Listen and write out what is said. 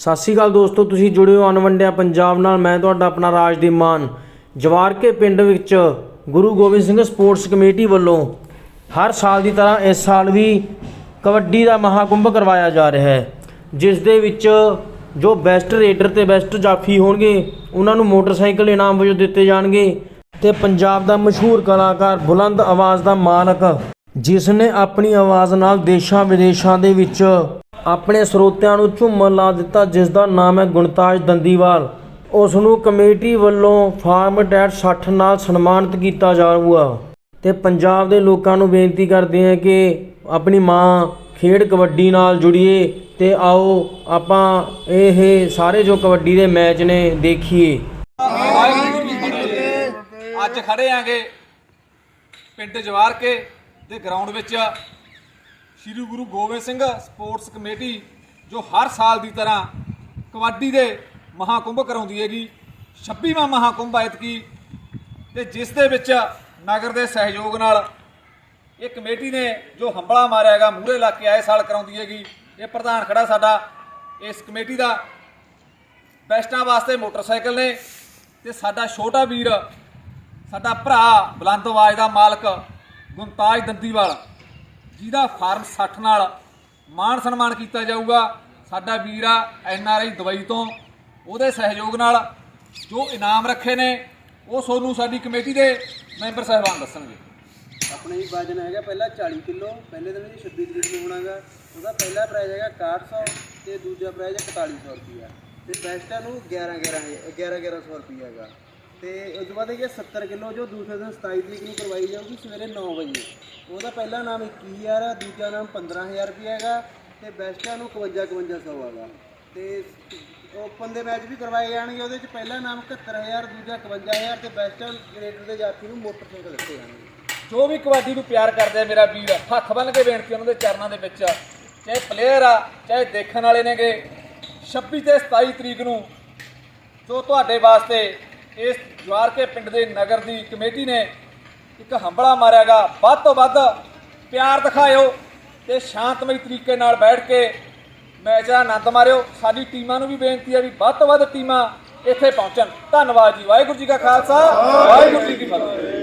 ਸਤਿ ਸ਼੍ਰੀ ਅਕਾਲ ਦੋਸਤੋ, ਤੁਸੀਂ ਜੁੜੇ ਹੋ ਅਨਵੰਡਿਆ ਪੰਜਾਬ ਨਾਲ। ਮੈਂ ਤੁਹਾਡਾ ਆਪਣਾ ਰਾਜਦੀਪ ਮਾਨ। ਜਵਾਰਕੇ ਪਿੰਡ ਵਿੱਚ ਗੁਰੂ ਗੋਬਿੰਦ ਸਿੰਘ ਸਪੋਰਟਸ ਕਮੇਟੀ ਵੱਲੋਂ ਹਰ ਸਾਲ ਦੀ ਤਰ੍ਹਾਂ ਇਸ ਸਾਲ ਵੀ ਕਬੱਡੀ ਦਾ ਮਹਾਕੁੰਭ ਕਰਵਾਇਆ ਜਾ ਰਿਹਾ ਹੈ, ਜਿਸ ਦੇ ਵਿੱਚ ਜੋ ਬੈਸਟ ਰੇਡਰ ਤੇ ਬੈਸਟ ਜਾਫੀ ਹੋਣਗੇ, ਉਹਨਾਂ ਨੂੰ ਮੋਟਰਸਾਈਕਲ ਇਨਾਮ ਵਜੋਂ ਦਿੱਤੇ ਜਾਣਗੇ ਤੇ ਪੰਜਾਬ ਦਾ ਮਸ਼ਹੂਰ ਕਲਾਕਾਰ ਬੁਲੰਦ ਆਵਾਜ਼ ਦਾ ਮਾਲਕ ਜਿਸ ਨੇ ਆਪਣੀ ਆਵਾਜ਼ ਨਾਲ ਦੇਸ਼ਾਂ ਵਿਦੇਸ਼ਾਂ ਦੇ ਵਿੱਚ ਆਪਣੇ ਸਰੋਤਿਆਂ ਨੂੰ ਝੂਮਣ ਲਾ ਦਿੱਤਾ ਜਿਸ ਦਾ ਨਾਮ ਹੈ ਗੁਣਤਾਜ ਦੰਦੀਵਾਲ। ਉਸ ਨੂੰ ਕਮੇਟੀ ਵੱਲੋਂ ਫਾਰਮ ਡੈਟ 60 ਨਾਲ ਸਨਮਾਨਿਤ ਕੀਤਾ ਜਾਊਗਾ। ਤੇ ਪੰਜਾਬ ਦੇ ਲੋਕਾਂ ਨੂੰ ਬੇਨਤੀ ਕਰਦੇ ਹਾਂ ਕਿ ਆਪਣੀ ਮਾਂ ਖੇਡ ਕਬੱਡੀ ਨਾਲ ਜੁੜੀਏ ਤੇ ਆਓ ਆਪਾਂ ਇਹ ਸਾਰੇ ਜੋ ਕਬੱਡੀ ਦੇ ਮੈਚ ਨੇ ਦੇਖੀਏ। ਅੱਜ ਖੜੇ ਆਂਗੇ ਪਿੰਡ ਜਵਾਰ ਕੇ। ਦੇ ਗਰਾਊਂਡ ਵਿੱਚ ਸ੍ਰੀ ਗੁਰੂ ਗੋਬਿੰਦ ਸਿੰਘ ਸਪੋਰਟਸ ਕਮੇਟੀ, ਜੋ ਹਰ ਸਾਲ ਦੀ ਤਰ੍ਹਾਂ ਕਬੱਡੀ ਦੇ ਮਹਾਕੁੰਭ ਕਰਾਉਂਦੀ ਹੈਗੀ 26ਵਾਂ ਮਹਾਕੁੰਭ ਐਤਕੀ ਤੇ ਜਿਸ ਦੇ ਵਿੱਚ ਨਗਰ ਦੇ ਸਹਿਯੋਗ ਨਾਲ ਇਹ ਕਮੇਟੀ ਨੇ ਜੋ ਹੰਬਲਾ ਮਾਰਿਆ ਹੈਗਾ, ਮੂਹਰੇ ਇਲਾਕੇ ਆਏ ਸਾਲ ਕਰਾਉਂਦੀ ਹੈਗੀ, ਇਹ ਪ੍ਰਧਾਨ ਖੜਾ ਸਾਡਾ, ਇਸ ਕਮੇਟੀ ਦਾ। ਬੈਸਟਾਂ ਵਾਸਤੇ ਮੋਟਰਸਾਈਕਲ ਨੇ, ਤੇ ਸਾਡਾ ਛੋਟਾ ਵੀਰ, ਸਾਡਾ ਭਰਾ ਬੁਲੰਦ ਆਵਾਜ਼ ਦਾ ਮਾਲਕ ਗੁਮਤਾਜ ਦੰਦੀਵਾਲ, ਜਿਹਦਾ ਫਾਰਮ 60 ਨਾਲ ਮਾਣ ਸਨਮਾਨ ਕੀਤਾ ਜਾਊਗਾ, ਸਾਡਾ ਵੀਰ ਆ ਐਨ ਆਰ ਆਈ ਦੁਬਈ ਤੋਂ। ਉਹਦੇ ਸਹਿਯੋਗ ਨਾਲ ਜੋ ਇਨਾਮ ਰੱਖੇ ਨੇ, ਉਹ ਸੋਨੂੰ ਸਾਡੀ ਕਮੇਟੀ ਦੇ ਮੈਂਬਰ ਸਾਹਿਬਾਨ ਦੱਸਣਗੇ। ਆਪਣਾ ਹੀ ਵਜਨ ਹੈਗਾ ਪਹਿਲਾ 40 ਕਿਲੋ, ਪਹਿਲੇ ਦਿਨ ਜੀ 26 ਤਰੀਕ ਨੂੰ ਹੋਣਾਗਾ। ਉਹਦਾ ਪਹਿਲਾ ਪ੍ਰਾਈਜ਼ ਹੈਗਾ 6100 ਤੇ ਦੂਜਾ ਪ੍ਰਾਈਜ਼ ਹੈ 4100 ਰੁਪਿਆ ਤੇ ਬੈਸਟਾਂ ਨੂੰ 11 11 11 1100 ਰੁਪਿਆ ਹੈਗਾ। ਤੇ ਉਸ ਤੋਂ ਬਾਅਦ ਇਹ 70 ਕਿਲੋ ਜੋ ਦੂਸਰੇ ਦਿਨ 27 ਤਰੀਕ ਨੂੰ ਕਰਵਾਈ ਜਾਊਗੀ ਸਵੇਰੇ 9 ਵਜੇ। ਉਹਦਾ ਪਹਿਲਾ ਨਾਮ 21000 ਆ, ਦੂਜਾ ਨਾਮ 15000 ਰੁਪਿਆ ਹੈਗਾ ਤੇ ਬੈਸਟਾਂ ਨੂੰ 51 5100 ਹੈਗਾ। ਤੇ ਓਪਨ ਦੇ ਮੈਚ ਵੀ ਕਰਵਾਏ ਜਾਣਗੇ, ਉਹਦੇ ਚ ਪਹਿਲਾ ਨਾਮ 71000 ਦੂਜਾ 51000 ਤੇ ਬੈਸਟਾਂ ਗ੍ਰੇਡਰ ਦੇ ਜਾਫੀ ਨੂੰ ਮੋਟਰਸਾਈਕਲ ਦਿੱਤੇ ਜਾਣਗੇ। ਜੋ ਵੀ ਕਬੱਡੀ ਨੂੰ ਪਿਆਰ ਕਰਦੇ ਆ ਮੇਰਾ ਵੀਰ, ਹੱਥ ਬੰਨ ਕੇ ਬੇਨਤੀ ਉਹਨਾਂ ਦੇ ਚਰਨਾਂ ਦੇ ਵਿੱਚ, ਚਾਹੇ ਪਲੇਅਰ ਆ, ਚਾਹੇ ਦੇਖਣ ਵਾਲੇ ਨੇਗੇ। 26 ਤੇ 27 ਤਰੀਕ ਨੂੰ ਜੋ ਤੁਹਾਡੇ ਵਾਸਤੇ ਇਸ ਜਵਾਰਕੇ ਪਿੰਡ ਦੇ ਨਗਰ ਦੀ ਕਮੇਟੀ ਨੇ ਇੱਕ ਹੰਬਲਾ ਮਾਰਿਆਗਾ। ਵੱਧ ਤੋਂ ਵੱਧ ਪਿਆਰ ਦਿਖਾਇਓ ਤੇ ਸ਼ਾਂਤਮਈ ਤਰੀਕੇ ਨਾਲ ਬੈਠ ਕੇ ਮੈਚ ਦਾ ਆਨੰਦ ਮਾਰਿਓ। ਸਾਡੀ ਟੀਮਾਂ ਨੂੰ ਵੀ ਬੇਨਤੀ ਹੈ ਵੀ ਵੱਧ ਤੋਂ ਵੱਧ ਟੀਮਾਂ ਇੱਥੇ ਪਹੁੰਚਣ। ਧੰਨਵਾਦ ਜੀ। ਵਾਹਿਗੁਰੂ ਜੀ ਕਾ ਖਾਲਸਾ। ਵਾਹਿਗੁਰੂ ਜੀ ਕੀ ਫਤਿਹ।